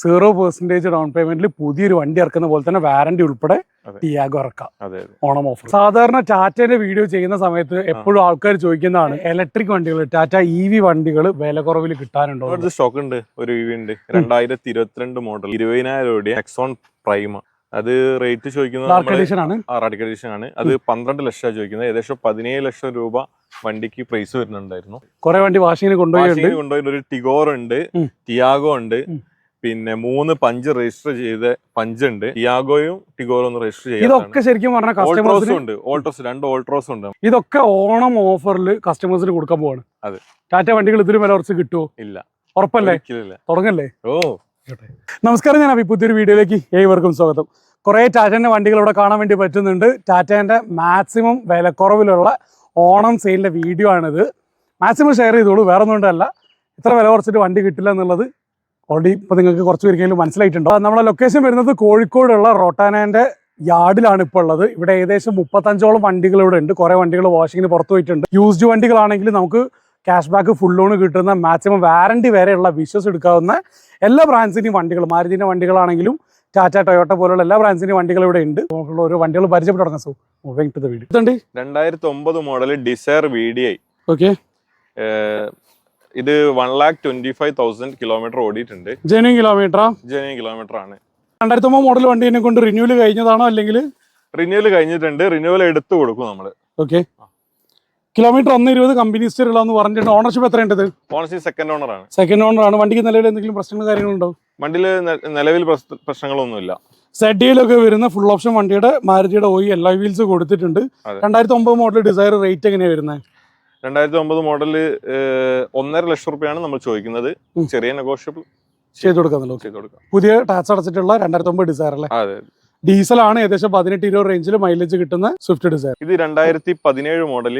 Zero percentage down പേയ്മെന്റിൽ പുതിയൊരു വണ്ടി ഇറക്കുന്ന പോലെ തന്നെ വാറന്റി ഉൾപ്പെടെ ടിയാഗോ ഇറക്കാം. ഓണം ഓഫർ. സാധാരണ ടാറ്റയുടെ വീഡിയോ ചെയ്യുന്ന സമയത്ത് എപ്പോഴും ആൾക്കാർ ചോദിക്കുന്നതാണ് ഇലക്ട്രിക് വണ്ടികൾ ടാറ്റ ഇ വി വണ്ടികൾ വില കുറവിൽ കിട്ടാനുണ്ടോ. സ്റ്റോക്ക് ഉണ്ട്. ഒരു ഇ ഉണ്ട്. രണ്ടായിരത്തി ഇരുപത്തിരണ്ട് മോഡൽ ഇരുപതിനായിരം രൂപയുടെ എക്സോൺ പ്രൈമ അത് റേറ്റ് ചോദിക്കുന്നത് ആണ്. അത് പന്ത്രണ്ട് ലക്ഷമാണ് ചോദിക്കുന്നത്. ഏകദേശം പതിനേഴ് ലക്ഷം രൂപ വണ്ടിക്ക് പ്രൈസ് വരുന്നുണ്ടായിരുന്നു. കുറെ വണ്ടി വാഷിങ്ങിന് കൊണ്ടുപോയി കൊണ്ടുപോയി ഒരു ടിഗോർ ഉണ്ട് ടിയാഗോ ഉണ്ട്. പിന്നെ മൂന്ന് പഞ്ച് രജിസ്റ്റർ ചെയ്ത പഞ്ച് ഉണ്ട് ടിയാഗോയും ടിഗോറും ഒന്ന് രജിസ്റ്റർ ഇതൊക്കെ ശരിക്കും പറഞ്ഞ കസ്റ്റമേഴ്സ് ഉണ്ട്. ഓൾട്രോസ് രണ്ട് ഓൾട്രോസ് ഉണ്ട്. ഇതൊക്കെ ഓണം ഓഫറിൽ കസ്റ്റമേഴ്സിന് കൊടുക്കാൻ പോവാണ്. അതെ. ടാറ്റ വണ്ടികൾ ഇതിന് വില കുറച്ച് കിട്ടുമോ ഇല്ല. ഉറപ്പല്ലേ? തുടങ്ങല്ലേ? ഓ. നമസ്കാരം ഞാൻ അഭി പുതിയൊരു വീഡിയോയിലേക്ക് ഏവർക്കും സ്വാഗതം. കുറേ ടാറ്റേന്റെ വണ്ടികൾ ഇവിടെ കാണാൻ വേണ്ടി പറ്റുന്നുണ്ട്. ടാറ്റേന്റെ മാക്സിമം വിലക്കുറവിലുള്ള ഓണം സെയിലിന്റെ വീഡിയോ ആണിത്. മാക്സിമം ഷെയർ ചെയ്തോളൂ. വേറെ ഒന്നും കൊണ്ടല്ല. ഇത്ര വില കുറച്ചിട്ട് വണ്ടി കിട്ടില്ല എന്നുള്ളത് ഓൾറെഡി ഇപ്പോൾ നിങ്ങൾക്ക് കുറച്ച് പേർക്കെങ്കിലും മനസ്സിലായിട്ടുണ്ടോ? നമ്മളെ ലൊക്കേഷൻ വരുന്നത് കോഴിക്കോടുള്ള റോട്ടാനാന്റെ യാർഡിലാണ് ഇപ്പോൾ ഉള്ളത്. ഇവിടെ ഏകദേശം മുപ്പത്തഞ്ചോളം വണ്ടികൾ ഇവിടെ ഉണ്ട്. കുറേ വണ്ടികൾ വാഷിങ്ങിന് പുറത്തു പോയിട്ടുണ്ട്. യൂസ്ഡ് വണ്ടികളാണെങ്കിൽ നമുക്ക് ക്യാഷ് ബാക്ക് ഫുൾ ലോൺ കിട്ടുന്ന മാക്സിമം വാറണ്ടി വരെയുള്ള വിശ്വസ് എടുക്കാവുന്ന എല്ലാ ബ്രാൻഡ്സിന്റെയും വണ്ടികൾ മാരുതിന്റെ വണ്ടികളാണെങ്കിലും ടാറ്റ ടൊയോട്ട പോലുള്ള എല്ലാ ബ്രാൻഡ്സിന്റെ വണ്ടികൾ ഇവിടെ ഉണ്ട്. ഓരോ വണ്ടികൾ പരിചയപ്പെട്ടു തുടങ്ങാം so moving to the video രണ്ടായിരത്തി ഒമ്പത് model Dzire V D I okay ഇത് one lakh twenty five thousand kilometre ഓടിയിട്ടുണ്ട്. ജെനുവൻ കിലോമീറ്ററാ ജെനുവൻ കിലോമീറ്റർ ആണ്. രണ്ടായിരത്തി ഒമ്പത് മോഡൽ വണ്ടി കൊണ്ട് റിന്യൂവൽ കഴിഞ്ഞതാണോ അല്ലെങ്കിൽ? റിന്യൂവൽ കഴിഞ്ഞിട്ടുണ്ട്. റിന്യൂവൽ എടുത്തു കൊടുക്കും നമ്മൾ ഓക്കെ കിലോമീറ്റർ ഒന്ന് ഇരുപത് കമ്പനി ഹിസ്റ്ററിലാന്ന് പറഞ്ഞിട്ടുണ്ട്. ഓണർഷിപ്പ് എത്രയുണ്ട് ഓണർഷിപ്പ് സെക്കൻഡ് ഓണർ ആണ്. സെക്കൻഡ് ഓണർ ആണ്. വണ്ടിക്ക് നിലവിൽ എന്തെങ്കിലും പ്രശ്നങ്ങളും കാര്യങ്ങളുണ്ടോ വണ്ടിയിൽ നിലവിൽ പ്രശ്ന- പ്രശ്നങ്ങളൊന്നുമില്ല. സെഡിയിലൊക്കെ വരുന്ന ഫുൾ ഓപ്ഷൻ വണ്ടിയുടെ മാരുതിയുടെ ഓയി എല്ലാ വീൽസ് കൊടുത്തിട്ടുണ്ട്. രണ്ടായിരത്തി ഒമ്പത് മോഡൽ ഡിസൈർ റേറ്റ് എങ്ങനെയാണ് വരുന്നത് രണ്ടായിരത്തി ഒമ്പത് മോഡൽ ഒന്നര ലക്ഷം റുപ്യാണ് നമ്മൾ ചോദിക്കുന്നത്. ചെറിയ നെഗോഷ്യബിൾ ചെയ്ത് കൊടുക്കാന്നല്ലോ ചെയ്ത് കൊടുക്കാം. പുതിയ ടാക്സ് അടച്ചിട്ടുള്ള രണ്ടായിരത്തി ഒമ്പത് ഡിസൈർ അല്ലേ? അതെ ഡീസൽ ആണ് ഏകദേശം പതിനെട്ട് ഇരുപത് റേഞ്ചിൽ മൈലേജ് കിട്ടുന്ന സ്വിഫ്റ്റ് ഡിസൈർ ഇത് രണ്ടായിരത്തി പതിനേഴ് മോഡൽ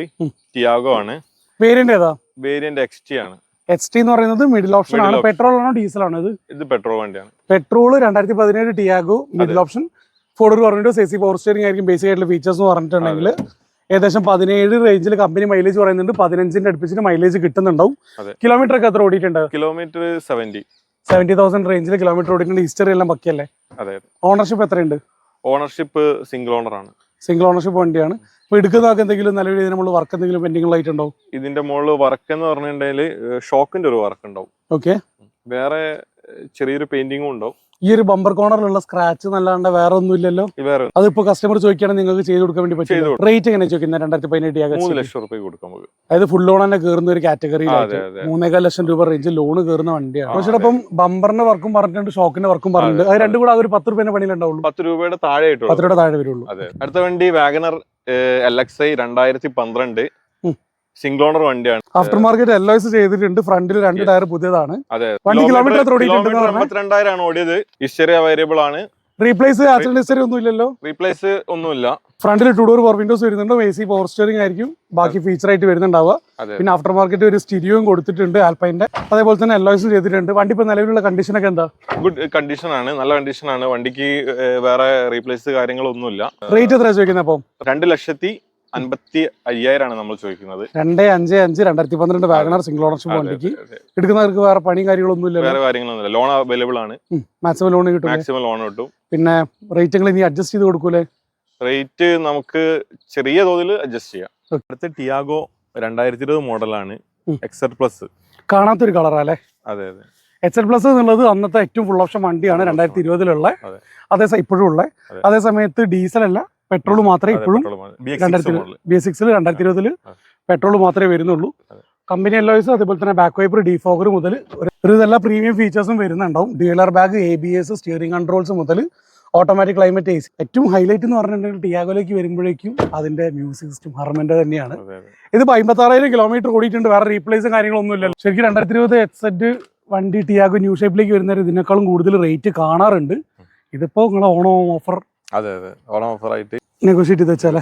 ടിയാഗോ ആണ്. വേരിയന്റ് ഏതാ? വേരിയന്റ് എക്സ് ടി ആണ്. എച്ച് ടി എന്ന് പറയുന്നത് മിഡിൽ ഓപ്ഷൻ ആണ്. പെട്രോൾ ആണോ ഡീസൽ ആണോ ഇത്? ഇത് പെട്രോൾ വണ്ടിയാണ്. പെട്രോൾ രണ്ടായിരത്തി പതിനേഴ് ടിയാഗോ മിഡിൽ ഓപ്ഷൻ ഫോർഡ് പറഞ്ഞിട്ട് സി സി പവർ സ്റ്റിയറിംഗ് ആയിരിക്കും ബേസിക് ആയിട്ടുള്ള ഫീച്ചേഴ്സ് എന്ന് പറഞ്ഞിട്ടുണ്ടെങ്കിൽ ഏകദേശം പതിനേഴ് റേഞ്ചിൽ കമ്പനി മൈലേജ് പറയുന്നുണ്ട്. പതിനഞ്ചിന്റെ അടുപ്പിച്ചിട്ട് മൈലേജ് കിട്ടുന്നുണ്ടാവും. കിലോമീറ്റർ ഒക്കെ എത്ര ഓടിയിട്ടുണ്ട്? കിലോമീറ്റർ സെവന്റി സെവന്റി തൗസൻഡ് റേഞ്ചിൽ കിലോമീറ്റർ ഓടിയിട്ടുണ്ട്. ഹിസ്റ്ററി എല്ലാം പക്കിയല്ലേ? അതെ ഓണർഷിപ്പ് എത്രയുണ്ട്? ഓണർഷിപ്പ് സിംഗിൾ ഓണർ ആണ്. സിംഗിൾ ഓണർഷിപ്പ് വണ്ടിയാണ്. അപ്പോൾ എടുക്കുന്നതൊക്കെ എന്തെങ്കിലും നല്ല രീതിയിൽ നമ്മൾ വർക്ക് എന്തെങ്കിലും പെൻഡിംഗ് ആയിട്ടുണ്ടോ ഇതിന്റെ മുകളിൽ വർക്ക് എന്ന് പറഞ്ഞിട്ടുണ്ടെങ്കിൽ ഷോക്കിന്റെ ഒരു വർക്ക് ഉണ്ടാവും. ഓക്കെ വേറെ ചെറിയൊരു പെയിന്റിങ്ങും ഉണ്ടാവും. ഈ ഒരു ബമ്പർ കോണറിലുള്ള സ്ക്രാച്ച് നല്ലാണ്ട് വേറെ ഒന്നും ഇല്ലല്ലോ വേറെ അതിപ്പോ കസ്റ്റമർ ചോദിക്കുകയാണെങ്കിൽ നിങ്ങൾക്ക് ചെയ്ത് കൊടുക്കാൻ വേണ്ടി പറ്റും റേറ്റ് എങ്ങനെ ചോദിക്കുന്നത്? രണ്ടായിരത്തി പതിനെട്ട് മൂന്ന് ലക്ഷം റുപ്യ കൊടുക്കാം അതായത് ഫുൾ ലോൺ തന്നെ കയറുന്ന ഒരു കാറ്റഗറിയിലായിട്ട് അതെ മൂന്നേകാൽ ലക്ഷം രൂപ റേഞ്ച് ലോൺ കയറുന്ന വണ്ടിയാണ്. പക്ഷേ ഇപ്പം ബമ്പറിന്റെ വർക്കും പറഞ്ഞിട്ടുണ്ട് ഷോക്കിന്റെ വർക്കും പറഞ്ഞിട്ടുണ്ട്. അത് രണ്ടും കൂടെ ആ ഒരു പത്ത് രൂപേന്റെ പണിയിലുണ്ടാവുള്ളൂ പത്ത് രൂപയുടെ താഴെ പത്ത് രൂപയുടെ താഴെ വരുള്ളൂ. അടുത്ത വണ്ടി വാഗനർ എൽ എക്സ് ഐ രണ്ടായിരത്തി പന്ത്രണ്ട്. സിംഗിൾ ഓണർ വണ്ടിയാണ്. ആഫ്റ്റർ മാർക്കറ്റ് എസ് ചെയ്തിട്ടുണ്ട്. ഫ്രണ്ടിൽ രണ്ട് ടയർ പുതിയതാണ്. അതെ. വണ്ടി കിലോമീറ്റർ ഓടിയത്. ഹിസ്റ്ററി അവൈലബിൾ ആണ്. റീപ്ലേസ് ആക്സിഡന്റ് ഹിസ്റ്ററി ഒന്നും ഇല്ലല്ലോ റീപ്ലേസ് ഒന്നുമില്ല. ഫ്രണ്ടിൽ ടു ഡോർ പവർ വിൻഡോസ് വരുന്നുണ്ട്. എ സി പവർ സ്റ്റിയറിംഗ് ആയിരിക്കും. ബാക്കി ഫീച്ചർ ആയിട്ട് വരുന്നുണ്ടാവുക. പിന്നെ ആഫ്റ്റർ മാർക്കറ്റ് ഒരു സ്റ്റിരിയോയും കൊടുത്തിട്ടുണ്ട് ആൽപ്പൈന്റെ അതേപോലെ തന്നെ എൽ ചെയ്തിട്ടുണ്ട്. വണ്ടി ഇപ്പൊ നിലവിലുള്ള കണ്ടീഷൻ ഒക്കെ എന്താ? ഗുഡ് കണ്ടീഷൻ ആണ്. നല്ല കണ്ടീഷൻ ആണ്. വണ്ടിക്ക് വേറെ റീപ്ലേസ് കാര്യങ്ങളൊന്നുമില്ല. റേറ്റ് എത്ര ചോദിക്കുന്നത് അപ്പം? രണ്ട് ലക്ഷത്തി അൻപത്തി അയ്യായിരം ആണ് നമ്മൾ ചോദിക്കുന്നത്. രണ്ട് അഞ്ച് അഞ്ച് രണ്ടായിരത്തി പന്ത്രണ്ട് വാഗണർ സിംഗിൾ ഓണർഷിപ്പ് വണ്ടിക്ക്. എടുക്കുന്നവർക്ക് വേറെ പണിയും കാര്യങ്ങളൊന്നും ഇല്ല വേറെ കാര്യങ്ങളൊന്നുമില്ല. ലോൺ അവൈലബിൾ ആണ്. മാക്സിമം ലോൺ കിട്ടും. മാക്സിമം ലോൺ കിട്ടും. പിന്നെ റേറ്റുകൾ ഇനി അഡ്ജസ്റ്റ് ചെയ്ത് കൊടുക്കൂലേ? റേറ്റ് നമുക്ക് ചെറിയ തോതിൽ അഡ്ജസ്റ്റ് ചെയ്യാം. അടുത്ത ടിയാഗോ രണ്ടായിരത്തി ഇരുപത് മോഡലാണ് എക്സെറ്റ് എക്സർ പ്ലസ് കാണാത്തൊരു കളറല്ലേ അതെ അതെ. എച്ച് എൽ പ്ലസ് എന്നുള്ളത് അന്നത്തെ ഏറ്റവും ഫുൾ ഓപ്ഷൻ വണ്ടിയാണ് രണ്ടായിരത്തി ഇരുപതിലുള്ള അതേസമയം ഇപ്പോഴും ഉള്ള. അതേസമയത്ത് അതേ സമയത്ത് ഡീസൽ അല്ല പെട്രോൾ മാത്രമേ ഇപ്പോഴും രണ്ടായിരത്തി ബി സിക്സിൽ രണ്ടായിരത്തി ഇരുപതിൽ പെട്രോൾ മാത്രമേ വരുന്നുള്ളൂ. കമ്പനി എല്ലോയ്സ് അതേപോലെ തന്നെ ബാക്ക് വൈപ്പർ ഡിഫോഗർ മുതൽ ഒരു എല്ലാ പ്രീമിയം ഫീച്ചേഴ്സും വരുന്നുണ്ടാവും. Dual bag A B S steering controls മുതൽ ഓട്ടോമാറ്റിക് ക്ലൈമറ്റ് എ സി ഏറ്റവും ഹൈലൈറ്റ് എന്ന് പറഞ്ഞിട്ടുണ്ടെങ്കിൽ ടിയാഗോയിലേക്ക് വരുമ്പോഴേക്കും അതിന്റെ മ്യൂസിക് സിസ്റ്റം ഹർമന്റെ തന്നെയാണ്. ഇത് അമ്പത്താറായിരം കിലോമീറ്റർ ഓടിയിട്ടുണ്ട്. വേറെ റീപ്ലേസും കാര്യങ്ങളൊന്നും ഇല്ലല്ലോ ശരിക്കും രണ്ടായിരത്തി ഇരുപത് എക്സെറ്റ് വണ്ടി ടിയാഗോ ന്യൂ ഷേപ്പിലേക്ക് വരുന്നവർ ഇതിനേക്കാളും കൂടുതൽ റേറ്റ് കാണാറുണ്ട്. ഇതിപ്പോ നിങ്ങളെ ഓണോ ഓഫർ? അതെ അതെ. ഓണം ഓഫർ ആയിട്ട് നെഗോഷിയേറ്റ് ചെയ്ത് വെച്ചാലേ.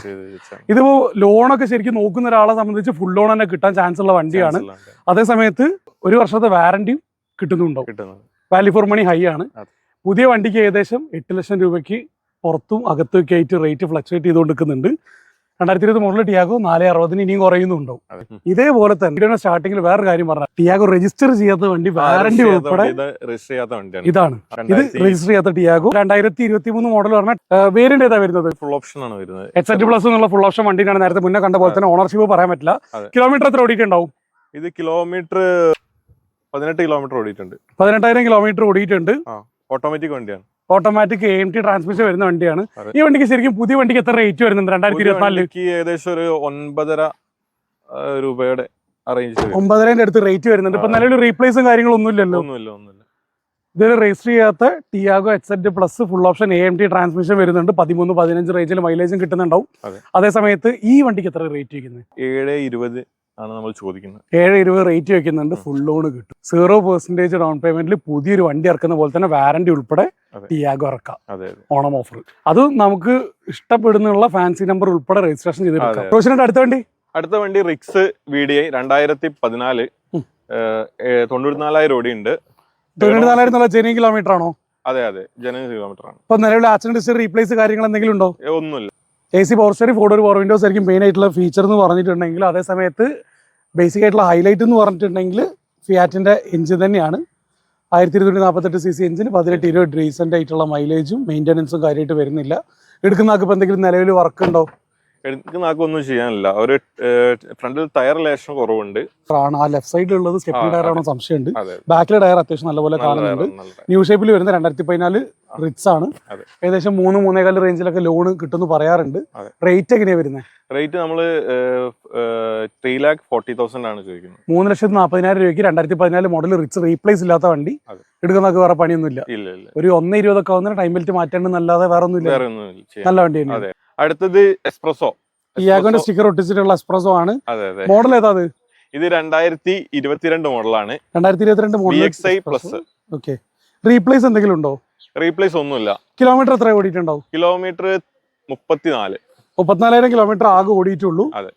ഇതിപ്പോ ലോണൊക്കെ ശരിക്കും നോക്കുന്ന ഒരാളെ സംബന്ധിച്ച് ഫുൾ ലോൺ തന്നെ കിട്ടാൻ ചാൻസ് ഉള്ള വണ്ടിയാണ്. അതേ സമയത്ത് ഒരു വർഷത്തെ വാറന്റിയും കിട്ടുന്നുണ്ടാവും. കിട്ടുന്നത് വാല്യൂ ഫോർ മണി ഹൈ ആണ്. പുതിയ വണ്ടിക്ക് ഏകദേശം എട്ട് ലക്ഷം രൂപയ്ക്ക് പുറത്തും അകത്തും ഒക്കെ ആയിട്ട് റേറ്റ് ഫ്ലക്ച്വേറ്റ് ചെയ്തുകൊണ്ട് നിൽക്കുന്നുണ്ട് രണ്ടായിരത്തി ഇരുപത് മൂന്നിൽ ടിയാഗോ നാല് അറുപതിന് ഇനിയും കുറയുന്നുണ്ടാവും. ഉം. ഇതേപോലെ തന്നെ വീഡിയോയുടെ സ്റ്റാർട്ടിങ്ങിൽ വേറെ കാര്യം പറഞ്ഞാൽ ടിയാഗോ രജിസ്റ്റർ ചെയ്യാത്ത വണ്ടി വാറണ്ടി ഉൾപ്പെടെ രജിസ്റ്റർ ചെയ്യാത്ത വണ്ടിയാണ്. ഇതാണ്. ഇത് രജിസ്റ്റർ ചെയ്യാത്ത ടിയാഗോ. രണ്ടായിരത്തി ഇരുപത്തി മൂന്ന് മോഡൽ പറഞ്ഞ വേരിയന്റ് ഏതാ വരുന്നത്? ഫുൾ ഓപ്ഷൻ ആണ് വരുന്നത്. എച്ച് എറ്റ് പ്ലസ് എന്നുള്ള ഫുൾ ഓപ്ഷൻ വണ്ടിയാണ് നേരത്തെ മുന്നേ കണ്ട പോലെ തന്നെ ഓണർഷിപ്പ് പറയാൻ പറ്റില്ല. കിലോമീറ്റർ എത്ര ഓടിയിട്ടുണ്ടാവും? ഇത് കിലോമീറ്റർ പതിനെട്ട് കിലോമീറ്റർ ഓടിയിട്ടുണ്ട്. പതിനെട്ടായിരം കിലോമീറ്റർ ഓടിയിട്ടുണ്ട്. ഓട്ടോമാറ്റിക് വണ്ടിയാണ്. Automatic A M T transmission വരുന്ന വണ്ടിയാണ്. ഈ വണ്ടിക്ക് ശരിക്കും പുതിയ വണ്ടിക്ക് എത്ര റേറ്റ് വരുന്നുണ്ട്? രണ്ടായിരത്തി ഇരുപത്തിനാലിൽ? ഏകദേശം ഒരു ഒൻപതര രൂപയുടെ ഒമ്പതിനായിരം അടുത്ത് റേറ്റ് വരുന്നുണ്ട്. ഇപ്പൊ നല്ലൊരു റീപ്ലേസും കാര്യങ്ങളും ഒന്നുമില്ലല്ലോ. ഒന്നുമില്ല ഒന്നുമില്ല. ഇതൊരു രജിസ്റ്റർ ചെയ്യാത്ത Tiago exact plus full option A M T transmission വരുന്നുണ്ട്. പതിമൂന്ന് പതിനഞ്ച് റേഞ്ചിൽ മൈലേജും കിട്ടുന്നുണ്ടാവും. അതേസമയത്ത് അതേ. സമയത്ത് ഈ വണ്ടിക്ക് എത്ര റേറ്റ് വയ്ക്കുന്നത് ഏഴ് ഇരുപത് ആണ് നമ്മൾ ചോദിക്കുന്നത്. ഏഴ് ഇരുപത് റേറ്റ് വെക്കുന്നുണ്ട്. ഫുൾ ലോൺ കിട്ടും. സീറോ പെർസെന്റേജ് ഡൗൺ പേയ്മെന്റിൽ പുതിയൊരു വണ്ടി ഇറക്കുന്ന പോലെ തന്നെ വാറന്റി ഉൾപ്പെടെ. ടിയാഗോ ഇറക്കാം. ഓണം ഓഫർ അത് നമുക്ക് ഇഷ്ടപ്പെടുന്നുള്ള ഫാൻസി നമ്പർ ഉൾപ്പെടെ രജിസ്ട്രേഷൻ ചെയ്തെടുക്കാം അടുത്ത വണ്ടി? അടുത്ത വണ്ടി റിക്സ് വി ഡി ഐ രണ്ടായിരത്തി പതിനാല്. തൊണ്ണൂറ്റിനാലായിരം ഓടിയുണ്ട്. തൊണ്ണൂറ്റി നാലായിരം നല്ല ജെനിയൻ കിലോമീറ്റർ ആണോ? അതെ അതെ. ജന കിലോമീറ്റർ ആണ്. ഇപ്പൊ നിലവിൽ ആക്സിഡന്റ് റീപ്ലേസ് കാര്യങ്ങൾ എന്തെങ്കിലും ഉണ്ടോ? ഒന്നുമില്ല. A C power story four power windows ആയിരിക്കും മെയിൻ ആയിട്ടുള്ള ഫീച്ചർ എന്ന് പറഞ്ഞിട്ടുണ്ടെങ്കിൽ അതേ സമയത്ത് ബേസിക് ആയിട്ടുള്ള ഹൈലൈറ്റ് എന്ന് പറഞ്ഞിട്ടുണ്ടെങ്കിൽ ഫിയാറ്റിന്റെ എഞ്ചിൻ തന്നെയാണ്. ആയിരത്തി ഇരുന്നൂറ്റി നാൽപ്പത്തെട്ട് സി സി എഞ്ചിന് പതിനെട്ട് ഇരുപത് ഡീസന്റ് ആയിട്ടുള്ള മൈലേജും മെയിന്റനൻസും കാര്യമായിട്ട് വരുന്നില്ല. എടുക്കുന്ന ആൾക്ക് ഇപ്പോൾ എന്തെങ്കിലും നിലവിൽ വർക്ക് ഉണ്ടോ? എനിക്ക് നാക്കൊന്നും ചെയ്യാനില്ല. ഒരു ഫ്രണ്ടിൽ ടയർ ലേശം കുറവുണ്ട്. ആണ് ആ ലെഫ്റ്റ് സൈഡിലുള്ളത് സ്റ്റെപ്പിംഗ് ടയർ ആണോ സംശയമുണ്ട്. ബാക്കിലെ ടയർ അത്യാവശ്യം നല്ലപോലെ നല്ല കാണുന്നുണ്ട്. ന്യൂ ഷേപ്പിൽ വരുന്ന രണ്ടായിരത്തി പതിനാല് റിറ്റ്സ് ആണ്. ഏകദേശം മൂന്ന് മൂന്നേകാൽ റേഞ്ചിലൊക്കെ ലോൺ കിട്ടുന്നു പറയാറുണ്ട്. റേറ്റ് എങ്ങനെയാണ് വരുന്നത് റേറ്റ് നമ്മൾ ത്രീ ലാക്ക് ഫോർട്ടി തൗസൻഡ് ആണ് ചോദിക്കുന്നത്. മൂന്ന് ലക്ഷത്തി നാൽപ്പതിനായിരം രൂപയ്ക്ക് രണ്ടായിരത്തി പതിനാല് മോഡൽ റിച്ച് റീപ്ലേസ് ഇല്ലാത്ത വണ്ടി. അതെ. എടുക്കുന്നതൊക്കെ വേറെ പണിയൊന്നുമില്ല. ഒരു ഒന്ന് ഇരുപതൊക്കെ ആവുന്ന ടൈം ബെൽറ്റ് വേറെ ഒന്നുമില്ല വേറെ ഒന്നും ഇല്ല നല്ല വണ്ടി തന്നെ അടുത്തത് എക്സ്പ്രസോ ഇയാഗോന്റെ സ്റ്റിക്കർ ഒട്ടിച്ചിട്ടുള്ള എക്സ്പ്രസോ ആണ്. മോഡൽ ഏതാ അത് ഇത് രണ്ടായിരത്തി ഇരുപത്തിരണ്ട് മോഡലാണ് രണ്ടായിരത്തി ഇരുപത്തിരണ്ട് മോഡൽ പ്ലസ് ഓക്കെ റീപ്ലേസ് എന്തെങ്കിലും ഉണ്ടോ? റീപ്ലേസ് ഒന്നുമില്ല. കിലോമീറ്റർ എത്ര ഓടിയിട്ടുണ്ടാവും? കിലോമീറ്റർ മുപ്പത്തിനാല്. മുപ്പത്തിനാലായിരം കിലോമീറ്റർ ആകെ ഓടിയിട്ടുള്ളൂ. അതെ.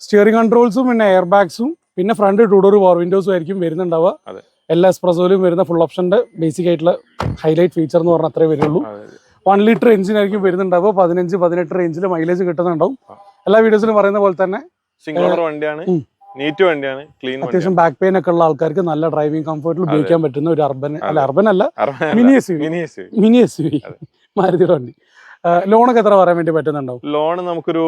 സ്റ്റിയറിംഗ് കൺട്രോൾസും പിന്നെ എയർ ബാഗ്സും പിന്നെ ഫ്രണ്ട് ടൂഡോർ പവർ വിൻഡോസും ആയിരിക്കും വരുന്നുണ്ടാവുക. അതെ. എല്ലാ എക്സ്പ്രസോയിലും വരുന്ന ഫുൾ ഓപ്ഷന്റെ ബേസിക് ആയിട്ടുള്ള ഹൈലൈറ്റ് ഫീച്ചർ എന്ന് പറഞ്ഞാൽ അത്രേ വരുള്ളൂ. വൺ ലിറ്റർ എഞ്ചിൻ ആയിരിക്കും വരുന്നുണ്ടാവുക പതിനഞ്ച് പതിനെട്ട് റേഞ്ചിൽ മൈലേജ് കിട്ടുന്നുണ്ടാവും. എല്ലാ വീഡിയോസിലും പറയുന്ന പോലെ തന്നെ സിംഗിൾ ഓണർ വണ്ടിയാണ് നീറ്റ് വണ്ടിയാണ് ക്ലീൻ അത്യാവശ്യം ബാക്ക് പെയിൻ ഒക്കെ ഉള്ള ആൾക്കാർക്ക് നല്ല ഡ്രൈവിംഗ് കംഫർട്ടിൽ ഉപയോഗിക്കാൻ പറ്റുന്ന ഒരു അർബൻ അല്ല. അർബൻ അല്ല മിനി എസ് മിനി എസ് മാരുതിയുടെ വണ്ടി ലോണൊക്കെ എത്ര പറയാൻ വേണ്ടി പറ്റുന്നുണ്ടാവും? ലോൺ നമുക്കൊരു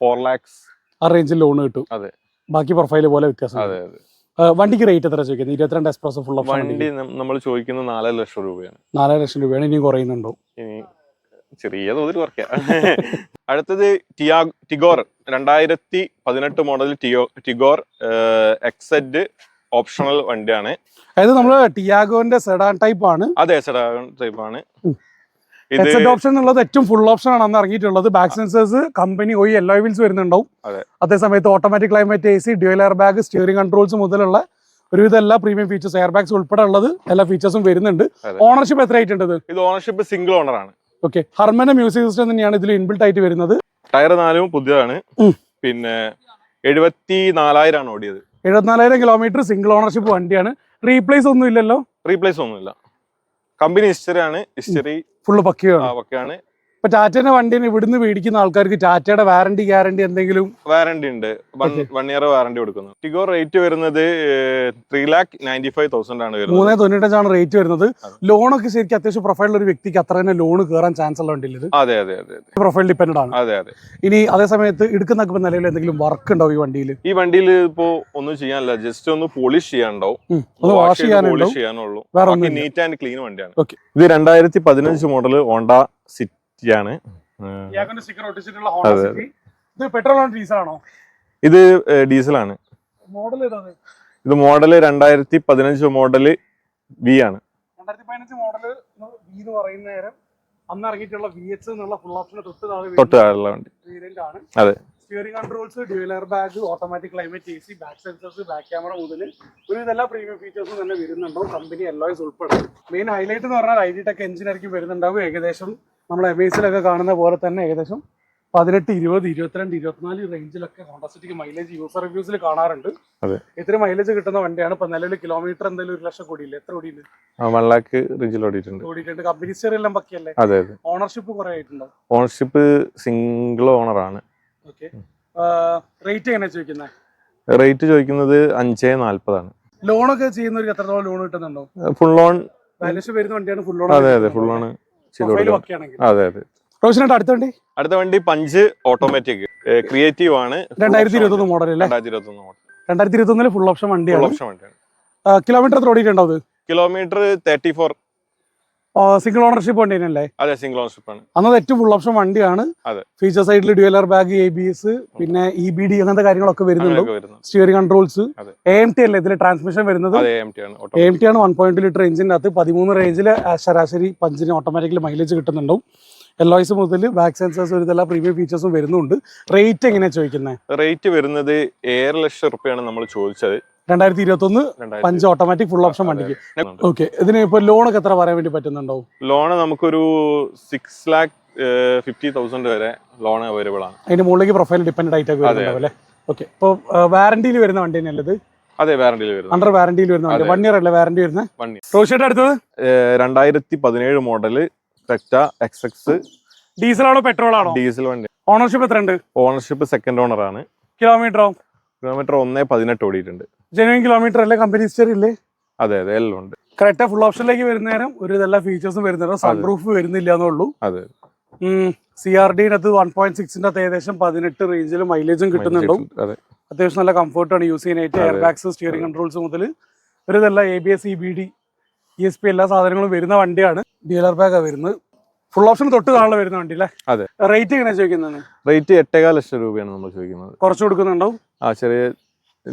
ഫോർ ലാക്സ് ആ റേഞ്ചിൽ ലോൺ കിട്ടും. അതെ. ബാക്കി പ്രൊഫൈൽ പോലെ വ്യത്യാസം അതെ അതെ. വണ്ടിക്ക് റേറ്റ് എത്ര ചോദിക്കുന്നത്? ഇരുപത്തിരണ്ട് എക്സ്പ്രസ് ഫുൾ ഓപ്ഷൻ വണ്ടി നമ്മൾ ചോദിക്കുന്നത് നാലര ലക്ഷം രൂപയാണ്. നാലര ലക്ഷം രൂപയാണ്. ഇനിയും കുറയുന്നുണ്ടോ? ഇനി ചെറിയ തോതിൽ കുറയ്ക്കാം. അടുത്തത് ടിയാ ടിഗോർ. രണ്ടായിരത്തി പതിനെട്ട് model Tiago Tigor XZ optional വണ്ടിയാണ്. അതായത് നമ്മൾ ടിയാഗോന്റെ സെഡാൻ ടൈപ്പ് ആണ്. അതെ സെഡാൻ ടൈപ്പ് ആണ്. ഓപ്ഷൻ എന്നുള്ളത് ഏറ്റവും ഫുൾ ഓപ്ഷൻ ആണ് അന്ന് ഇറങ്ങിയിട്ടുള്ളത്. ബാക്ക് സെൻസേഴ്സ് കമ്പനി പോയി എല്ലാ വീൽസ് വരുന്നുണ്ടാവും. അതേസമയത്ത് അതേ. സമയത്ത് automatic climate A C dual air bag steering controls മുതലുള്ള ഒരുവിധം എല്ലാ പ്രീമിയം ഫീച്ചേഴ്സ് എയർ ബാഗ്സ് ഉൾപ്പെടെ ഉള്ളത് എല്ലാ ഫീച്ചേഴ്സും വരുന്നുണ്ട്. ഓണർഷിപ്പ് എത്ര ആയിട്ടുണ്ട് ഇത്? ഇത് ഓണർഷിപ്പ് സിംഗിൾ ഓണർ ആണ്. ഓക്കെ ഹർമന മ്യൂസിക് സിസ്റ്റം തന്നെയാണ് ഇതിൽ ഇൻബിൽട്ട് ആയിട്ട് വരുന്നത്. ടയർ നാലും പുതിയതാണ്. പിന്നെ എഴുപത്തി നാലായിരം ആണ് ഓടിയത്. എഴുപത്തിനാലായിരം കിലോമീറ്റർ സിംഗിൾ ഓണർഷിപ്പ് വണ്ടിയാണ്. റീപ്ലേസ് ഒന്നും ഇല്ലല്ലോ? റീപ്ലേസ് ഒന്നുമില്ല. കമ്പനി ഹിസ്റ്ററി ആണ് ഹിസ്റ്ററി ഫുള്ള് പക്കയാണ്. ഒക്കെയാണ് ഇപ്പൊ ടാറ്റേന്റെ വണ്ടിനെ ഇവിടുന്ന് മേടിക്കുന്ന ആൾക്കാർക്ക് ടാറ്റയുടെ വാറണ്ടി ഗ്യാരണ്ടി എന്തെങ്കിലും? വാറണ്ടി ഉണ്ട്. വൺ ഇയർ വാറണ്ടി കൊടുക്കുന്നു. ടിഗോ റേറ്റ് വരുന്നത് three lakh ninety five thousand ആണ് വരുന്നത്. മൂന്നേ തൊണ്ണൂറ്റഞ്ചാണ് റേറ്റ് വരുന്നത്. ലോണൊക്കെ ശരിക്കും അത്യാവശ്യം പ്രൊഫൈലുള്ള ഒരു വ്യക്തിക്ക് അത്ര തന്നെ ലോൺ കയറാൻ ചാൻസ് ഉള്ള വണ്ടിയിൽ അതെ അതെ അതെ പ്രൊഫൈൽ ഡിപ്പെൻഡ് ആണ്. അതെ അതെ. ഇനി അതേ സമയത്ത് എടുക്കുന്ന നിലവിൽ എന്തെങ്കിലും വർക്ക് ഉണ്ടോ ഈ വണ്ടിയിൽ? ഈ വണ്ടിയിൽ ഇപ്പോ ഒന്നും ചെയ്യാനില്ല. ജസ്റ്റ് ഒന്ന് പോളിഷ് ചെയ്യാനുണ്ടാവും. ഒന്ന് വാഷ് ചെയ്യാനുള്ളൂ. വേറെ നീറ്റ് ആൻഡ് ക്ലീൻ വണ്ടിയാണ്. ഇത് രണ്ടായിരത്തി പതിനഞ്ച് മോഡൽ ഹോണ്ട സിറ്റി ആണ്. ഇത് പെട്രോൾ ആണോ ഡീസൽ ആണോ? ഇത് ഡീസലാണ്. മോഡൽ ഏതാണ് ഇത്? മോഡൽ രണ്ടായിരത്തി പതിനഞ്ച് മോഡൽ വി ആണ്. രണ്ടായിരത്തി പതിനഞ്ച് മോഡൽ വി എന്ന് പറയുന്ന നേരം അന്ന് ഇറങ്ങിയിട്ടുള്ള വി എച്ച് എന്നുള്ള ഫുൾ ഓപ്ഷൻ തൊട്ട് താഴെ തൊട്ട് താഴെയുള്ള വണ്ടി. വേരിയന്റ് ആണ്. അതെ. Steering controls bag automatic climate A C back sensors back camera മുതൽ ഒരു ഇതെല്ലാ പ്രീമിയം ഫീച്ചേഴ്സും തന്നെ വരുന്നുണ്ടാവും. കമ്പനി എല്ലോയ്സ് ഉൾപ്പെടെ. മെയിൻ ഹൈലൈറ്റ് എന്ന് പറഞ്ഞാൽ ഐ ഡി ടെക് എഞ്ചിനായിരിക്കും വരുന്നുണ്ടാവും. ഏകദേശം നമ്മൾ എം എസിലൊക്കെ കാണുന്ന പോലെ തന്നെ ഏകദേശം പതിനെട്ട് ഇരുപത് ഇരുപത്തിരണ്ട് ഇരുപത്തിനാല് റേഞ്ചിലൊക്കെ ഹോണ്ടസിറ്റിക്ക് മൈലേജ് യൂസർ റിവ്യൂസിൽ കാണാറുണ്ട്. ഇത്ര മൈലേജ് കിട്ടുന്ന വണ്ടിയാണ്? ഇപ്പൊ നിലവിൽ കിലോമീറ്റർ എന്തായാലും ഒരു ലക്ഷം കോടിയില്ല? എത്ര കോടിയുണ്ട് വൺ ലാക്ക് റേഞ്ചിൽ ഓടിയിട്ടുണ്ട്. ഓടിയിട്ടുണ്ട്. കമ്പനി സ്റ്റെയർ എല്ലാം പക്കിയല്ലേ? അതെ അതെ. ഓണർഷിപ്പ് കുറെ ആയിട്ടുണ്ടോ? ഓണർഷിപ്പ് സിംഗിൾ ഓണർ ആണ്. ഓക്കെ റേറ്റ് എങ്ങനെ ചോദിക്കുന്നത് റേറ്റ് ചോദിക്കുന്നത് അഞ്ചേ നാല്പതാണ്. ലോണൊക്കെ ചെയ്യുന്നവർക്ക് എത്രത്തോളം ലോൺ കിട്ടുന്നുണ്ടോ? ഫുൾ ലോൺ വരുന്ന വണ്ടിയാണ് ഫുൾ ലോൺ അതെ അതെ ഫുൾ ഓൺ ചെയ്ത് ഒക്കെ ആണെങ്കിൽ. അതെ അതെ. റോഷനായിട്ട് അടുത്ത വണ്ടി? അടുത്ത വണ്ടി പഞ്ച് ഓട്ടോമാറ്റിക് ക്രിയേറ്റീവ് ആണ്. രണ്ടായിരത്തി ഇരുപത്തി ഒന്ന് മോഡൽ അല്ലേ? രണ്ടായിരത്തി മോഡൽ രണ്ടായിരത്തി ഇരുപത്തി ഒന്നിൽ ഫുൾ ഓപ്ഷൻ ഫുൾ വണ്ടിയാണ്. കിലോമീറ്റർ എത്ര ഓടിയിട്ടുണ്ടോ അത്? Kilometre thirty four single ownership വണ്ടി തന്നെയല്ലേ അതെ സിംഗിൾ ഓണർഷിപ്പ് ആണ്. അന്നത് ഏറ്റവും ഫുൾ ഓപ്ഷൻ വണ്ടിയാണ്. ഫീച്ചർ സൈഡിൽ dual air bag A B S പിന്നെ ഇ ബി ഡി അങ്ങനത്തെ കാര്യങ്ങളൊക്കെ വരുന്നുണ്ട്. Steering controls. A M T അല്ലേ ഇതിൽ ട്രാൻസ്മിഷൻ വരുന്നത്? എം എ ടി ആണ് വൺ പോയിന്റ് ലിറ്റർ എഞ്ചിന്റെ അകത്ത് പതിമൂന്ന് റേഞ്ചിൽ ശരാശരി പഞ്ചിന് ഓട്ടോമാറ്റിക്കലി മൈലേജ് കിട്ടുന്നുണ്ടാവും. എല്ലോയ്സ് മുതൽ ബാക്ക് സെൻസേഴ്സ് ഒരു എല്ലാ പ്രീമിയം ഫീച്ചേഴ്സും വരുന്നുണ്ട്. റേറ്റ് എങ്ങനെയാണ് ചോദിക്കുന്നത് റേറ്റ് വരുന്നത് ഏഴ് ലക്ഷം റുപ്യാണ് നമ്മൾ ചോദിച്ചത്. രണ്ടായിരത്തി ഇരുപത്തി ഒന്ന് രണ്ടായിരത്തി പഞ്ച് ഓട്ടോമാറ്റിക് ഫുൾ ഓപ്ഷൻ വണ്ടിക്ക്. ഓക്കെ ഇതിന് ഇപ്പോൾ ലോണൊക്കെ എത്ര പറയാൻ വേണ്ടി പറ്റുന്നുണ്ടോ? ലോണ് നമുക്കൊരു സിക്സ് ലാക്ക് ഫിഫ്റ്റി തൗസൻഡ് വരെ ലോൺ അവൈലബിൾ ആണ്. അതിന്റെ മുകളിലേക്ക് പ്രൊഫൈൽ ഡിപ്പെൻഡ് ആയിട്ടൊക്കെ വരുന്നുണ്ടാവും അല്ലേ? ഓക്കെ ഇപ്പോൾ വാറണ്ടിയിൽ വരുന്ന വണ്ടി തന്നെയല്ലേ ഇത്? അതെ വാറണ്ടിയിൽ വരുന്നത്. അണ്ടർ വാറണ്ടിയിൽ വരുന്ന വണ്ടി. വൺ ഇയർ അല്ലേ വാറണ്ടി വരുന്ന? റോഷയുടെ അടുത്തത്? രണ്ടായിരത്തി പതിനേഴ് മോഡൽ ടെക്റ്റ എക്സ് എക്സ് ഡീസലാണോ പെട്രോൾ ആണോ ഡീസൽ വണ്ടി. ഓണർഷിപ്പ് എത്ര ഉണ്ട് ഓണർഷിപ്പ് സെക്കൻഡ് ഓണർ ആണ്. കിലോമീറ്ററോ കിലോമീറ്റർ ഒന്നേ പതിനെട്ട് ഓടിയിട്ടുണ്ട്. ജെനുവൻ കിലോമീറ്റർ അല്ലേ? കമ്പനി ഹിസ്റ്ററി ഇല്ലേ? അതെ അതെ എല്ലാം ഉണ്ട്. കറക്റ്റ് ഫുൾ ഓപ്ഷനിലേക്ക് വരുന്ന നേരം ഒരു ഇതെല്ലാം ഫീച്ചേഴ്സും വരുന്ന നേരം പ്രൂഫ് വരുന്നില്ല എന്നുള്ളൂ. അതെ. സി ആർ ഡിനകത്ത് വൺ പോയിന്റ് സിക്സിന്റെ അകത്ത് ഏകദേശം പതിനെട്ട് റേഞ്ചിൽ മൈലേജും കിട്ടുന്നുണ്ടാവും. അതെ. അത്യാവശ്യം നല്ല കംഫർട്ടാണ് യൂസ് ചെയ്യാനായിട്ട്. എയർ ബാഗ്സ് സ്റ്റിയറിംഗ് കൺട്രോൾസ് മുതൽ ഒരു ഇതെല്ലാം A B S E B D E S P എല്ലാ സാധനങ്ങളും വരുന്ന വണ്ടിയാണ്. ഡീലർ ബാഗാണ് വരുന്നത്. ഫുൾ ഓപ്ഷൻ തൊട്ട് കാണാൻ വരുന്ന വണ്ടി അല്ലേ? അതെ. റേറ്റ് എങ്ങനെയാണ് ചോദിക്കുന്നത് റേറ്റ് എട്ടേകാൽ ലക്ഷം രൂപയാണ് നമ്മൾ ചോദിക്കുന്നത്. കുറച്ച് കൊടുക്കുന്നുണ്ടാവും. ആ ചെറിയ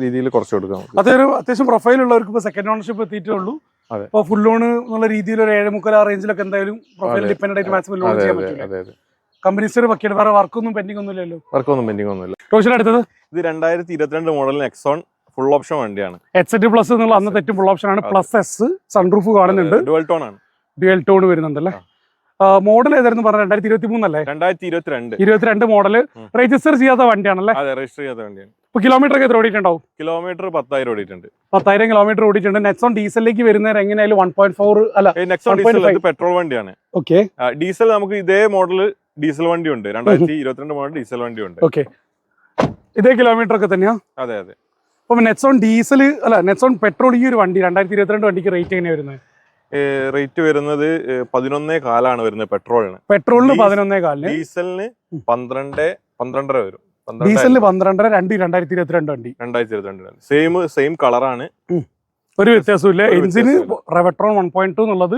രീതിയിൽ കുറച്ച് കൊടുക്കാം. അതൊരു അത്യാവശ്യം പ്രൊഫൈൽ ഉള്ളവർക്ക് ഇപ്പോൾ സെക്കൻഡ് ഓണർഷിപ്പ് എത്തിയിട്ടേ ഉള്ളൂ. അതെ. ഫുൾ ലോൺ എന്നുള്ള രീതിയിൽ ഒരു ഏഴ് മുക്കാൽ ആ റേഞ്ചിലൊക്കെ എന്തായാലും പ്രൊഫൈൽ. ഡിപ്പെൻഡ് ആയിട്ട് മാക്സിമം ലോൺ ചെയ്യാൻ അതെ പറ്റില്ല അതെ അതെ. കമ്പനി സ്റ്റർ പക്കിയത് വേറെ വർക്കൊന്നും പെൻഡിങ് ഒന്നും ഇല്ലല്ലോ വർക്കൊന്നും പെൻഡിങ് ഒന്നുമില്ല. ടോഷൻ അടുത്തത്? ഇത് രണ്ടായിരത്തി ഇരുപത്തിരണ്ട് മോഡലിന് എക്സോൺ ഫുൾ ഓപ്ഷൻ വണ്ടിയാണ്. എച്ച് എറ്റ് പ്ലസ് എന്നുള്ള അന്നത്തെ ഏറ്റവും ഫുൾ ഓപ്ഷൻ ആണ്. പ്ലസ് എസ് സൺറൂഫ് കാണുന്നുണ്ട്. ഡുവൽ ടോൺ ആണ്. ഡ്യുവൽ ടോൺ വരുന്നുണ്ടല്ലേ? മോഡൽ ഏതായിരുന്നു പറഞ്ഞത്? രണ്ടായിരത്തി ഇരുപത്തി മൂന്നല്ലേ രണ്ടായിരത്തി ഇരുപത്തിരണ്ട് ഇരുപത്തിരണ്ട് മോഡൽ രജിസ്റ്റർ ചെയ്യാത്ത വണ്ടിയാണല്ലേ? അതെ രജിസ്റ്റർ ചെയ്യാത്ത വണ്ടിയാണ്. ഇപ്പൊ കിലോമീറ്റർ ഒക്കെ എത്ര ഓടിയിട്ടുണ്ടാവും? കിലോമീറ്റർ പത്തായിരം ഓടിയിട്ടുണ്ട്. പത്തായിരം കിലോമീറ്റർ ഓടിയിട്ടുണ്ട്. നെക്സോൺ ഡീസലിലേക്ക് വരുന്നേരം എങ്ങനെയായാലും വൺ പോയിന്റ് ഫോർ അല്ല നെക്സോൺ ഡീസൽ ഇത് പെട്രോൾ വണ്ടിയാണ്. ഓക്കെ ഡീസൽ നമുക്ക് ഇതേ മോഡൽ ഡീസൽ വണ്ടി ഉണ്ട് രണ്ടായിരത്തി ഇരുപത്തിരണ്ട് മോഡൽ ഡീസൽ വണ്ടി ഉണ്ട് ഓക്കെ ഇതേ കിലോമീറ്റർ ഒക്കെ തന്നെയാ? അതെ അതെ. അപ്പൊ നെക്സോൺ ഡീസൽ അല്ല നെക്സോൺ പെട്രോൾ ഈ ഒരു വണ്ടി രണ്ടായിരത്തി ഇരുപത്തിരണ്ട് വണ്ടിക്ക് റേറ്റ് എങ്ങനെയാണ് വരുന്നത്? റേറ്റ് വരുന്നത് പതിനൊന്നേ കാലാണ് വരുന്നത് പെട്രോളിന് പെട്രോളിന് പതിനൊന്നേ കാലിന്? ഡീസലിന്. പന്ത്രണ്ട് പന്ത്രണ്ടര വരും. ഡീസലിന് പന്ത്രണ്ടര രണ്ട് രണ്ടായിരത്തി ഇരുപത്തിരണ്ട് വണ്ടി. രണ്ടായിരത്തി ഇരുപത്തിരണ്ട് സെയിം സെയിം കളറാണ് ഒരു വ്യത്യാസമില്ല എഞ്ചിന് റവട്രോൺ വൺ പോയിന്റ് ടു എന്നുള്ളത്.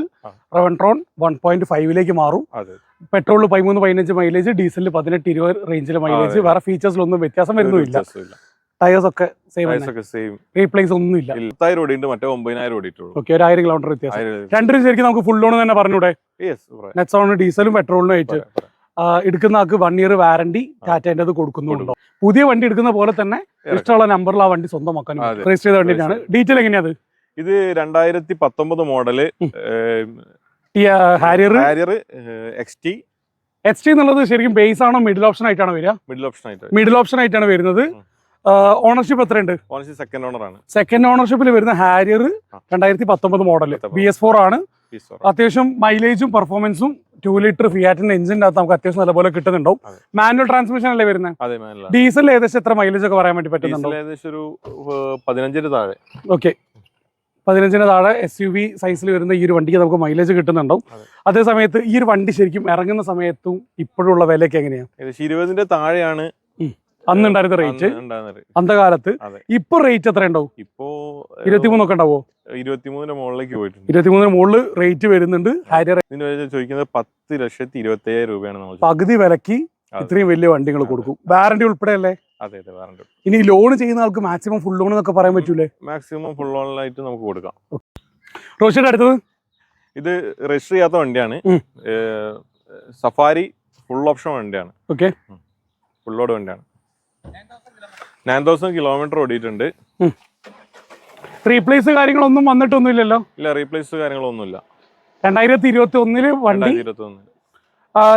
റെവട്രോൺ വൺ പോയിന്റ് ഫൈവിലേക്ക് മാറും. പെട്രോളിൽ പതിമൂന്ന് പതിനഞ്ച് മൈലേജ് ഡീസലിൽ പതിനെട്ട് ഇരുപത് റേഞ്ചിൽ മൈലേജ്. വേറെ ഫീച്ചേഴ്സിലൊന്നും വ്യത്യാസം വരുന്നില്ല വരുന്നുമില്ല. ടയേഴ്സ് ഒക്കെ സെയിം സെയിം റീപ്ലേസ് പത്തായിരം ഓടിയുണ്ട് മറ്റേ ഒമ്പതിനായിരം ഓടിയിട്ടുള്ളൂ ഓക്കെ ഒരു ആയിരം കിലോമീറ്റർ വ്യത്യാസം. രണ്ടു ശരിക്കും നമുക്ക് ഫുൾ ലോൺ തന്നെ പറഞ്ഞൂടെ? പറയാം, ഡീസലും പെട്രോളിനും ആയിട്ട്. എടുക്കുന്ന ആൾക്ക് വൺ ഇയർ വാറണ്ടി ടാറ്റേന്റെ അത് കൊടുക്കുന്നുണ്ടോ? പുതിയ വണ്ടി എടുക്കുന്ന പോലെ തന്നെ ഇഷ്ടമുള്ള നമ്പറിൽ ആ വണ്ടി സ്വന്തമാക്കാൻ. രജിസ്റ്റർ ചെയ്ത വണ്ടിയാണ്. ഡീറ്റെയിൽ എങ്ങനെയാണ് ഇത് രണ്ടായിരത്തി പത്തൊമ്പത് model Harrier Harrier X T T എന്നുള്ളത് ശരിക്കും ബേസ് ആണോ മിഡിൽ ഓപ്ഷൻ ആയിട്ടാണ് വരിക? മിഡിൽ ഓപ്ഷൻ ആയിട്ട് മിഡിൽ ഓപ്ഷൻ ആയിട്ടാണ് വരുന്നത്. ഓണർഷിപ്പ് എത്രയുണ്ട്? ഓണർഷിപ്പ് സെക്കൻഡ് ഓണർ ആണ്. സെക്കൻഡ് ഓണർഷിപ്പിൽ വരുന്ന ഹാരിയർ. രണ്ടായിരത്തി പത്തൊമ്പത്. മോഡൽ. ബി എസ് ഫോർ ആണ്. അത്യാവശ്യം മൈലേജും പെർഫോമൻസും ടു ലിറ്റർ ഫിയാറ്റിന്റെ എഞ്ചിന്റെ അകത്ത് നമുക്ക് അത്യാവശ്യം നല്ലപോലെ കിട്ടുന്നുണ്ടാവും. മാനുവൽ ട്രാൻസ്മിഷൻ അല്ലേ വരുന്നത് ഡീസൽ ഏകദേശം എത്ര മൈലേജ് ഒക്കെ പറയാൻ വേണ്ടി പറ്റുന്നുണ്ടോ? ഏകദേശം ഒരു പതിനഞ്ചിന് താഴെ. ഓക്കെ പതിനഞ്ചിന് താഴെ എസ് യു വി സൈസിൽ വരുന്ന ഈ ഒരു വണ്ടിക്ക് നമുക്ക് മൈലേജ് കിട്ടുന്നുണ്ടാവും. അതേസമയത്ത് അതേ സമയത്ത് ഈ ഒരു വണ്ടി ശരിക്കും ഇറങ്ങുന്ന സമയത്തും ഇപ്പോഴുള്ള വിലയൊക്കെ എങ്ങനെയാണ് ഇരുപതിന്റെ താഴെയാണ് അന്ന് ഉണ്ടായിരുന്ന റേറ്റ് അന്ന് കാലത്ത് ഇപ്പൊ റേറ്റ് എത്ര ഉണ്ടാവും? ഇപ്പോ ഇരുപത്തിമൂന്നൊക്കെ ഉണ്ടാവോ? ഇരുപത്തിമൂന്നിന്റെ മുകളിലേക്ക് പോയിട്ടുണ്ട്. ഇരുപത്തിമൂന്നിന് മുകളിൽ റേറ്റ് വരുന്നുണ്ട്. ഹാരിയർ ചോദിക്കുന്നത് പത്ത് ലക്ഷത്തി ഇരുപത്തി അയ്യായിരം രൂപയാണ് നമ്മൾ. പകുതി വിലക്ക് ഇത്രയും വലിയ വണ്ടികൾ കൊടുക്കും. വാറണ്ടി ഉൾപ്പെടെ അല്ലേ അതെ അതെ വാറണ്ടി ഇനി ലോൺ ചെയ്യുന്ന ആൾക്ക് മാക്സിമം ഫുൾ ലോൺ എന്നൊക്കെ പറയാൻ പറ്റൂലേ? മാക്സിമം ഫുൾ ലോണിലായിട്ട് നമുക്ക് കൊടുക്കാം. റോഷിയുടെ അടുത്തത്. ഇത് രജിസ്റ്റർ ചെയ്യാത്ത വണ്ടിയാണ്. സഫാരി ഫുൾ ഓപ്ഷൻ വണ്ടിയാണ്. ഓക്കെ ഫുൾ ലോഡ് വണ്ടിയാണ്. നയൻ തൗസൻഡ് കിലോമീറ്റർ ഓടിയിട്ടുണ്ട്. റീപ്ലേസ് കാര്യങ്ങളൊന്നും വന്നിട്ടൊന്നും ഇല്ലല്ലോ ഇല്ല റീപ്ലേസ് കാര്യങ്ങളൊന്നുമില്ല. രണ്ടായിരത്തി ഇരുപത്തി ഒന്നിൽ വണ്ടി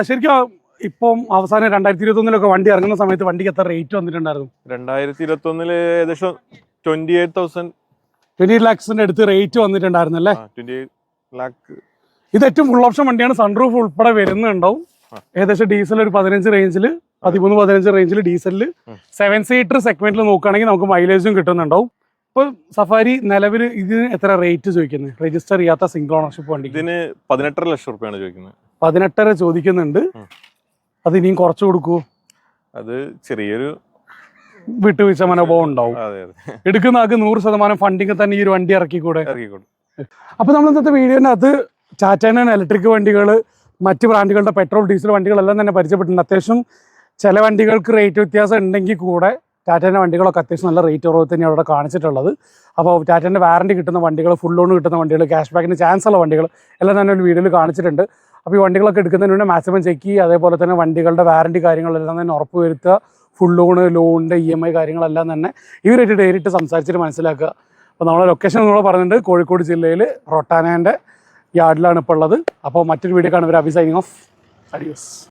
ശരിക്കും ഇപ്പം അവസാനം രണ്ടായിരത്തി ഇരുപത്തി ഒന്നിലൊക്കെ വണ്ടി ഇറങ്ങുന്ന സമയത്ത് വണ്ടിക്ക് എത്ര റേറ്റ് വന്നിട്ടുണ്ടായിരുന്നു? രണ്ടായിരത്തി ഇരുപത്തി ഒന്നിൽ ഏകദേശം twenty eight thousand twenty eight ലാക്സിന്റെ അടുത്ത് റേറ്റ് വന്നിട്ടുണ്ടായിരുന്നല്ലേ? ട്വന്റി എയ്റ്റ് ലാക്ക് ഇത് ഏറ്റവും ഫുൾ ഓപ്ഷൻ വണ്ടിയാണ് സൺറൂഫ് ഉൾപ്പെടെ വരുന്നുണ്ടാവും. ഏകദേശം ഡീസൽ ഒരു പതിനഞ്ച് റേഞ്ചിൽ പതിമൂന്ന് പതിനഞ്ച് റേഞ്ചിൽ ഡീസലിൽ. സെവൻ സീറ്റർ സെഗ്മെന്റിൽ നോക്കുകയാണെങ്കിൽ നമുക്ക് മൈലേജും കിട്ടുന്നുണ്ടാവും. ഇപ്പൊ സഫാരി നിലവിൽ ഇതിന് എത്ര റേറ്റ് ചോദിക്കുന്നത് രജിസ്റ്റർ ചെയ്യാത്ത സിംഗിൾ ഓണർഷിപ്പ് വണ്ടി ഇതിന് പതിനെട്ടര ലക്ഷം റുപ്യാണ് ചോദിക്കുന്നത് പതിനെട്ടര ചോദിക്കുന്നുണ്ട്. അത് ഇനിയും കുറച്ച് കൊടുക്കൂ അത് ചെറിയൊരു വിട്ടുവീഴ്ച മനോഭാവം ഉണ്ടാവും. എടുക്കുന്ന ആൾക്ക് നൂറ് ശതമാനം ഫണ്ടിങ് തന്നെ ഈ ഒരു വണ്ടി ഇറക്കിക്കൂടെ? അപ്പൊ നമ്മൾ ഇന്നത്തെ വീഡിയോന്റെ അത് ടാറ്റാന്റെ ഇലക്ട്രിക് വണ്ടികൾ മറ്റ് ബ്രാൻഡുകളുടെ പെട്രോൾ ഡീസൽ വണ്ടികളെല്ലാം തന്നെ പരിചയപ്പെട്ടിട്ടുണ്ട്. അത്യാവശ്യം ചില വണ്ടികൾക്ക് റേറ്റ് വ്യത്യാസം ഉണ്ടെങ്കിൽ കൂടെ ടാറ്റേന്റെ വണ്ടികളൊക്കെ അത്യാവശ്യം നല്ല റേറ്റ് കുറവ് തന്നെയാണ് അവിടെ കാണിച്ചിട്ടുള്ളത്. അപ്പോൾ ടാറ്റേന്റെ വാറണ്ടി കിട്ടുന്ന വണ്ടികൾ ഫുൾ ലോൺ കിട്ടുന്ന വണ്ടികൾ ക്യാഷ് ബാക്കിന് ചാൻസ് ഉള്ള വണ്ടികൾ എല്ലാം തന്നെ ഒരു വീഡിയോയിൽ കാണിച്ചിട്ടുണ്ട്. അപ്പോൾ ഈ വണ്ടികളൊക്കെ എടുക്കുന്നതിന് മുന്നേ മാക്സിമം ചെക്ക് ചെയ്യുക. അതേപോലെ തന്നെ വണ്ടികളുടെ വാറണ്ടി കാര്യങ്ങളെല്ലാം തന്നെ ഉറപ്പ് വരുത്തുക ഫുൾ ലോണ് ലോണിന്റെ ഇ എം ഐ കാര്യങ്ങളെല്ലാം തന്നെ ഇവരായിട്ട് നേരിട്ട് സംസാരിച്ചിട്ട് മനസ്സിലാക്കുക. അപ്പോൾ നമ്മളെ ലൊക്കേഷൻ നമ്മൾ പറഞ്ഞിട്ടുണ്ട്. കോഴിക്കോട് ജില്ലയിൽ റൊട്ടാനേന്റെ യാർഡിലാണ് ഇപ്പോൾ ഉള്ളത്. അപ്പോൾ മറ്റൊരു വീഡിയോ കാണുമ്പോൾ അഭി സൈനിങ് ഓഫ്. അഡിയോസ്